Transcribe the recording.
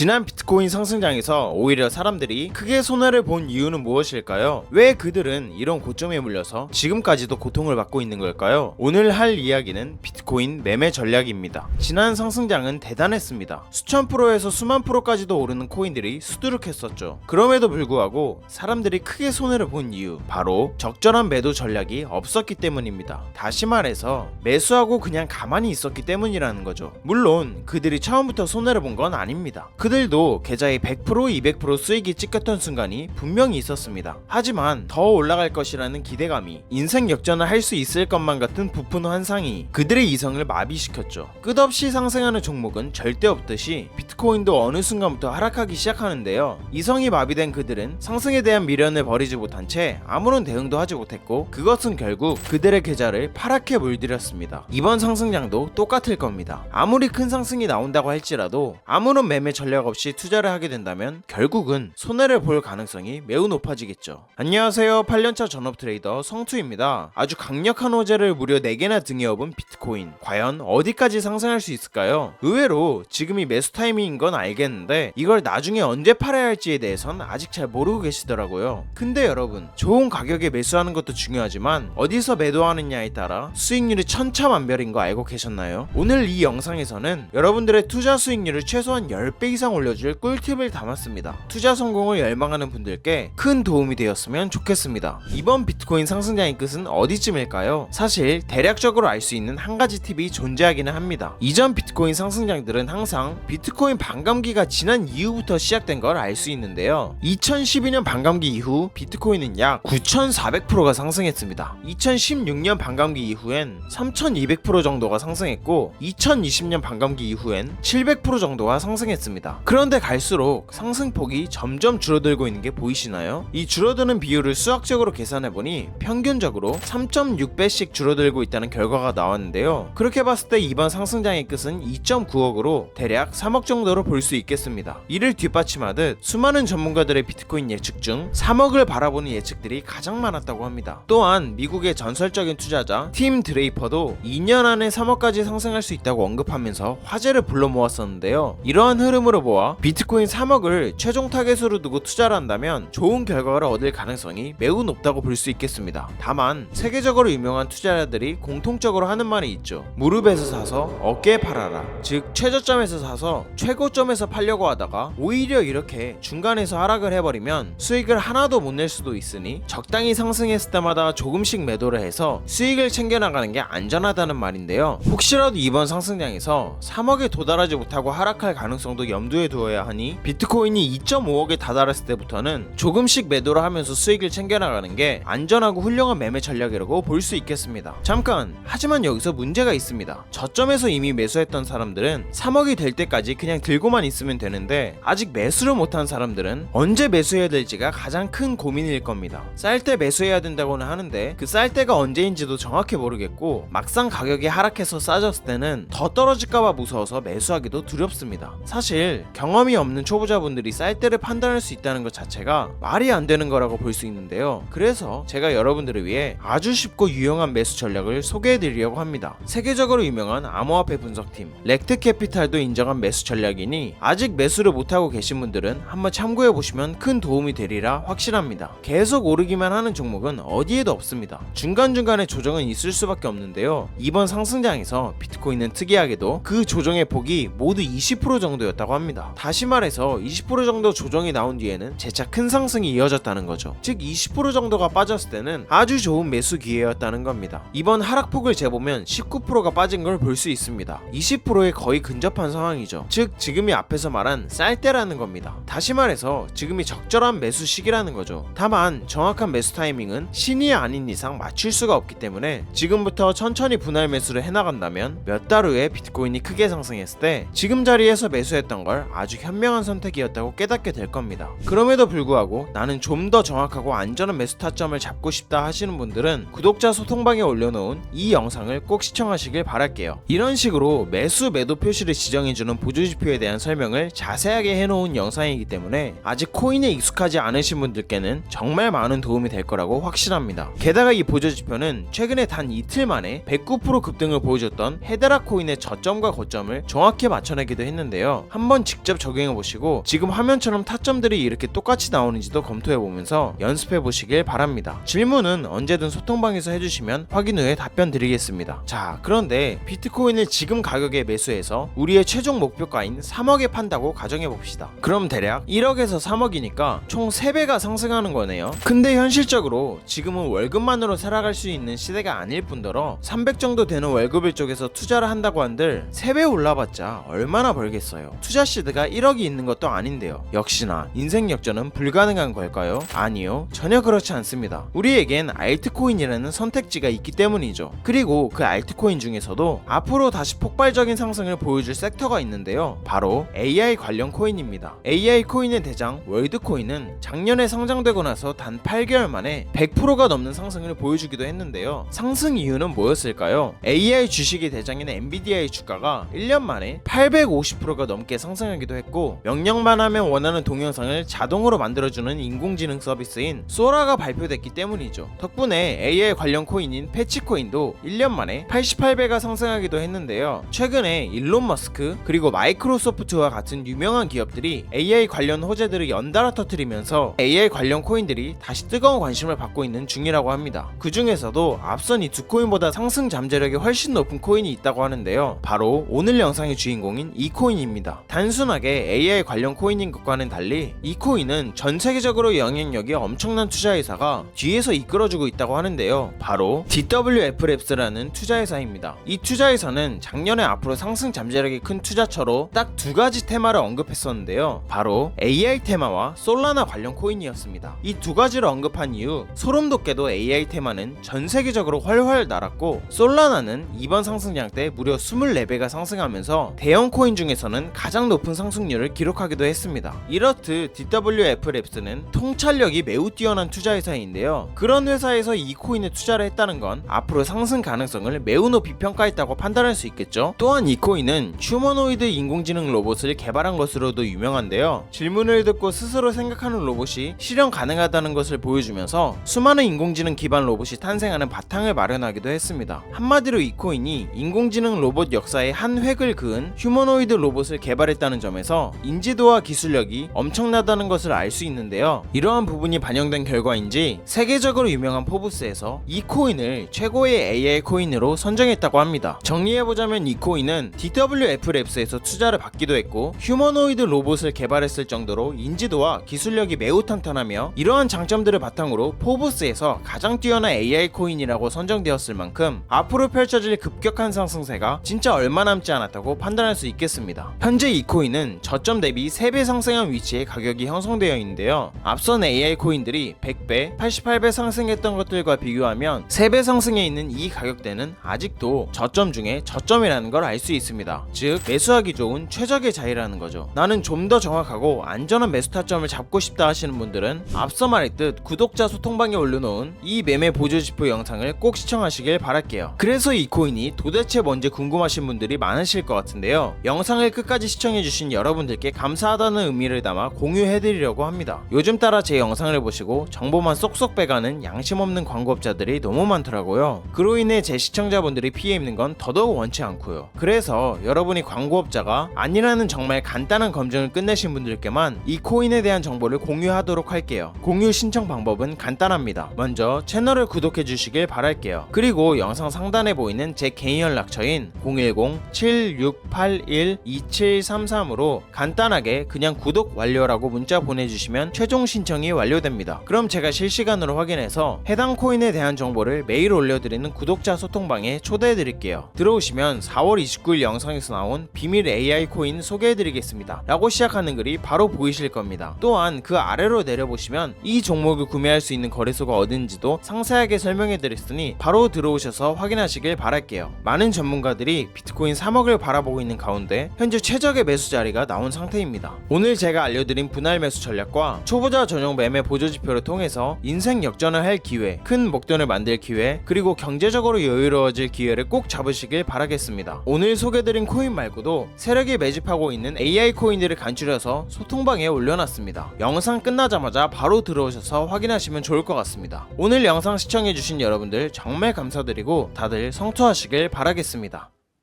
지난 비트코인 상승장에서 오히려 사람들이 크게 손해를 본 이유는 무엇일까요? 왜 그들은 이런 고점에 물려서 지금까지도 고통을 받고 있는 걸까요? 오늘 할 이야기는 비트코인 매매 전략입니다. 지난 상승장은 대단했습니다. 수천 프로에서 수만 프로까지도 오르는 코인들이 수두룩했었죠. 그럼에도 불구하고 사람들이 크게 손해를 본 이유 바로 적절한 매도 전략이 없었기 때문입니다. 다시 말해서 매수하고 그냥 가만히 있었기 때문이라는 거죠. 물론 그들이 처음부터 손해를 본 건 아닙니다. 그 들도 계좌에 100% 200% 수익이 찍혔던 순간이 분명히 있었습니다. 하지만 더 올라갈 것이라는 기대감이 인생 역전을 할 수 있을 것만 같은 부푼 환상이 그들의 이성을 마비시켰죠. 끝없이 상승하는 종목은 절대 없듯이 비트코인도 어느 순간부터 하락하기 시작하는데요. 이성이 마비된 그들은 상승에 대한 미련을 버리지 못한 채 아무런 대응도 하지 못했고 그것은 결국 그들의 계좌를 파랗게 물들였습니다. 이번 상승장도 똑같을 겁니다. 아무리 큰 상승이 나온다고 할지라도 아무런 매매 전략 없이 투자를 하게 된다면 결국은 손해를 볼 가능성이 매우 높아지겠죠. 안녕하세요. 8년차 전업 트레이더 성투입니다. 아주 강력한 호재를 무려 4개나 등에 업은 비트코인. 과연 어디까지 상승할 수 있을까요? 의외로 지금이 매수 타이밍인 건 알겠는데 이걸 나중에 언제 팔아야 할지에 대해선 아직 잘 모르고 계시더라고요. 근데 여러분, 좋은 가격에 매수하는 것도 중요하지만 어디서 매도하느냐에 따라 수익률이 천차만별인 거 알고 계셨나요? 오늘 이 영상에서는 여러분들의 투자 수익률을 최소한 10배 이상 올려줄 꿀팁을 담았습니다. 투자 성공을 열망하는 분들께 큰 도움이 되었으면 좋겠습니다. 이번 비트코인 상승장의 끝은 어디쯤일까요? 사실 대략적으로 알 수 있는 한 가지 팁이 존재하기는 합니다. 이전 비트코인 상승장들은 항상 비트코인 반감기가 지난 이후부터 시작된 걸 알 수 있는데요. 2012년 반감기 이후 비트코인은 약 9,400%가 상승했습니다. 2016년 반감기 이후엔 3,200% 정도가 상승했고 2020년 반감기 이후엔 700% 정도가 상승했습니다. 그런데 갈수록 상승폭이 점점 줄어들고 있는 게 보이시나요? 이 줄어드는 비율을 수학적으로 계산해 보니 평균적으로 3.6배씩 줄어들고 있다는 결과가 나왔는데요. 그렇게 봤을 때 이번 상승장의 끝은 2.9억으로 대략 3억 정도로 볼 수 있겠습니다. 이를 뒷받침하듯 수많은 전문가들의 비트코인 예측 중 3억을 바라보는 예측들이 가장 많았다고 합니다. 또한 미국의 전설적인 투자자 팀 드레이퍼도 2년 안에 3억까지 상승할 수 있다고 언급하면서 화제를 불러 모았었는데요. 이러한 흐름으로 보아 비트코인 3억을 최종 타겟으로 두고 투자를 한다면 좋은 결과를 얻을 가능성이 매우 높다고 볼 수 있겠습니다. 다만 세계적으로 유명한 투자자들이 공통적으로 하는 말이 있죠. 무릎에서 사서 어깨에 팔아라. 즉 최저점에서 사서 최고점에서 팔려고 하다가 오히려 이렇게 중간에서 하락을 해버리면 수익을 하나도 못 낼 수도 있으니 적당히 상승했을 때마다 조금씩 매도를 해서 수익을 챙겨나가는 게 안전하다는 말인데요. 혹시라도 이번 상승장에서 3억에 도달하지 못하고 하락할 가능성도 염두에 두어야 하니 비트코인이 2.5억에 다다랐을 때부터는 조금씩 매도를 하면서 수익을 챙겨나가는 게 안전하고 훌륭한 매매 전략이라고 볼 수 있겠습니다. 잠깐 하지만 여기서 문제가 있습니다. 저점에서 이미 매수했던 사람들은 3억이 될 때까지 그냥 들고만 있으면 되는데 아직 매수를 못한 사람들은 언제 매수해야 될지가 가장 큰 고민일 겁니다. 쌀 때 매수해야 된다고는 하는데 그 쌀 때가 언제인지도 정확히 모르겠고 막상 가격이 하락해서 싸졌을 때는 더 떨어질까봐 무서워서 매수하기도 두렵습니다. 사실 경험이 없는 초보자분들이 쌀 때를 판단할 수 있다는 것 자체가 말이 안 되는 거라고 볼 수 있는데요. 그래서 제가 여러분들을 위해 아주 쉽고 유용한 매수 전략을 소개해 드리려고 합니다. 세계적으로 유명한 암호화폐 분석팀 렉트 캐피탈도 인정한 매수 전략이니 아직 매수를 못하고 계신 분들은 한번 참고해 보시면 큰 도움이 되리라 확신합니다. 계속 오르기만 하는 종목은 어디에도 없습니다. 중간중간에 조정은 있을 수밖에 없는데요. 이번 상승장에서 비트코인은 특이하게도 그 조정의 폭이 모두 20% 정도였다고 합니다. 다시 말해서 20% 정도 조정이 나온 뒤에는 재차 큰 상승이 이어졌다는 거죠. 즉 20% 정도가 빠졌을 때는 아주 좋은 매수 기회였다는 겁니다. 이번 하락폭을 재보면 19%가 빠진 걸 볼 수 있습니다. 20%에 거의 근접한 상황이죠. 즉 지금이 앞에서 말한 쌀때라는 겁니다. 다시 말해서 지금이 적절한 매수 시기라는 거죠. 다만 정확한 매수 타이밍은 신이 아닌 이상 맞출 수가 없기 때문에 지금부터 천천히 분할 매수를 해나간다면 몇 달 후에 비트코인이 크게 상승했을 때 지금 자리에서 매수했던 걸 아주 현명한 선택이었다고 깨닫게 될 겁니다. 그럼에도 불구하고 나는 좀 더 정확하고 안전한 매수 타점을 잡고 싶다 하시는 분들은 구독자 소통방에 올려놓은 이 영상을 꼭 시청하시길 바랄게요. 이런 식으로 매수 매도 표시를 지정해주는 보조지표에 대한 설명을 자세하게 해놓은 영상이기 때문에 아직 코인에 익숙하지 않으신 분들께는 정말 많은 도움이 될 거라고 확신합니다. 게다가 이 보조지표는 최근에 단 이틀 만에 109% 급등을 보여줬던 헤드라 코인의 저점과 고점을 정확히 맞춰내기도 했는데요. 한번 직접 적용해 보시고 지금 화면처럼 타점들이 이렇게 똑같이 나오는지도 검토해 보면서 연습해 보시길 바랍니다. 질문은 언제든 소통방에서 해주시면 확인 후에 답변 드리겠습니다. 자, 그런데 비트코인을 지금 가격에 매수해서 우리의 최종 목표가인 3억에 판다고 가정해 봅시다. 그럼 대략 1억에서 3억이니까 총 3배가 상승하는 거네요. 근데 현실적으로 지금은 월급만으로 살아갈 수 있는 시대가 아닐 뿐더러 300 정도 되는 월급을 쪽에서 투자를 한다고 한들 3배 올라봤자 얼마나 벌겠어요. 투자 시드가 1억이 있는 것도 아닌데요. 역시나 인생 역전은 불가능한 걸까요? 아니요. 전혀 그렇지 않습니다. 우리에겐 알트코인이라는 선택지가 있기 때문이죠. 그리고 그 알트코인 중에서도 앞으로 다시 폭발적인 상승을 보여줄 섹터가 있는데요. 바로 AI 관련 코인입니다. AI 코인의 대장 월드코인은 작년에 상장되고 나서 단 8개월 만에 100%가 넘는 상승을 보여주기도 했는데요. 상승 이유는 뭐였을까요? AI 주식의 대장인 엔비디아의 주가가 1년 만에 850%가 넘게 상승 하기도 했고 명령만 하면 원하는 동영상을 자동으로 만들어주는 인공지능 서비스인 소라가 발표됐기 때문이죠. 덕분에 AI 관련 코인인 패치코인도 1년 만에 88배가 상승하기도 했는데요. 최근에 일론 머스크 그리고 마이크로소프트와 같은 유명한 기업들이 AI 관련 호재들을 연달아 터뜨리면서 AI 관련 코인들이 다시 뜨거운 관심을 받고 있는 중이라고 합니다. 그 중에서도 앞선 이 두 코인보다 상승 잠재력이 훨씬 높은 코인이 있다고 하는데요. 바로 오늘 영상의 주인공인 이 코인입니다. 단 순하게 AI 관련 코인인 것과는 달리 이 코인은 전 세계적으로 영향력이 엄청난 투자회사가 뒤에서 이끌어주고 있다고 하는데요. 바로 DWF랩스라는 투자회사입니다. 이 투자회사는 작년에 앞으로 상승 잠재력이 큰 투자처로 딱 두 가지 테마를 언급했었는데요. 바로 AI 테마와 솔라나 관련 코인이었습니다. 이 두 가지를 언급한 이후 소름 돋게도 AI 테마는 전 세계적으로 훨훨 날았고 솔라나는 이번 상승장 때 무려 24배가 상승하면서 대형 코인 중에서는 가장 높은 상승률을 기록하기도 했습니다. 이렇듯 DWF랩스는 통찰력이 매우 뛰어난 투자 회사인데요. 그런 회사에서 이 코인에 투자를 했다는 건 앞으로 상승 가능성을 매우 높이 평가했다고 판단할 수 있겠죠. 또한 이 코인은 휴머노이드 인공지능 로봇을 개발한 것으로도 유명한데요. 질문을 듣고 스스로 생각하는 로봇이 실현 가능하다는 것을 보여주면서 수많은 인공지능 기반 로봇이 탄생하는 바탕을 마련하기도 했습니다. 한마디로 이 코인이 인공지능 로봇 역사의 한 획을 그은 휴머노이드 로봇을 개발했다는 점에서 인지도와 기술력이 엄청나다는 것을 알 수 있는데요. 이러한 부분이 반영된 결과인지 세계적으로 유명한 포브스에서 이 코인을 최고의 AI 코인으로 선정했다고 합니다. 정리해보자면 이 코인은 DWF랩스에서 투자를 받기도 했고 휴머노이드 로봇을 개발했을 정도로 인지도와 기술력이 매우 탄탄하며 이러한 장점들을 바탕으로 포브스에서 가장 뛰어난 AI 코인이라고 선정되었을 만큼 앞으로 펼쳐질 급격한 상승세가 진짜 얼마 남지 않았다고 판단할 수 있겠습니다. 현재 이 코인 은 저점 대비 3배 상승한 위치에 가격이 형성되어 있는데요. 앞선 AI 코인들이 100배, 88배 상승했던 것들과 비교하면 3배 상승해 있는 이 가격대는 아직도 저점 중에 저점이라는 걸 알 수 있습니다. 즉 매수하기 좋은 최적의 자리라는 거죠. 나는 좀 더 정확하고 안전한 매수 타점을 잡고 싶다 하시는 분들은 앞서 말했듯 구독자 소통방에 올려놓은 이 매매 보조지표 영상을 꼭 시청하시길 바랄게요. 그래서 이 코인이 도대체 뭔지 궁금하신 분들이 많으실 것 같은데요. 영상을 끝까지 시청해주 신 여러분들께 감사하다는 의미를 담아 공유해드리려고 합니다. 요즘 따라 제 영상을 보시고 정보만 쏙쏙 빼가는 양심 없는 광고업자들이 너무 많더라고요. 그로 인해 제 시청자분들이 피해 입는 건 더더욱 원치 않고요. 그래서 여러분이 광고업자가 아니라는 정말 간단한 검증을 끝내신 분들께만 이 코인에 대한 정보를 공유하도록 할게요. 공유 신청 방법은 간단합니다. 먼저 채널을 구독해 주시길 바랄게요. 그리고 영상 상단에 보이는 제 개인 연락처인 010-7681-2733 으로 간단하게 그냥 구독 완료라고 문자 보내주시면 최종 신청이 완료됩니다. 그럼 제가 실시간으로 확인해서 해당 코인에 대한 정보를 매일 올려드리는 구독자 소통방에 초대해 드릴게요. 들어오시면 4월 29일 영상에서 나온 비밀 AI 코인 소개해 드리겠습니다. 라고 시작하는 글이 바로 보이실 겁니다. 또한 그 아래로 내려보시면 이 종목을 구매할 수 있는 거래소가 어딘지도 상세하게 설명해 드렸으니 바로 들어오셔서 확인하시길 바랄게요. 많은 전문가들이 비트코인 3억을 바라보고 있는 가운데 현재 최적의 매수 자리가 나온 상태입니다. 오늘 제가 알려드린 분할 매수 전략과 초보자 전용 매매 보조 지표를 통해서 인생 역전을 할 기회, 큰 목돈을 만들 기회, 그리고 경제적으로 여유로워질 기회를 꼭 잡으시길 바라겠습니다. 오늘 소개드린 코인 말고도 세력이 매집하고 있는 AI 코인들을 간추려서 소통방에 올려놨습니다. 영상 끝나자마자 바로 들어오셔서 확인하시면 좋을 것 같습니다. 오늘 영상 시청해주신 여러분들 정말 감사드리고 다들 성투하시길 바라겠습니다.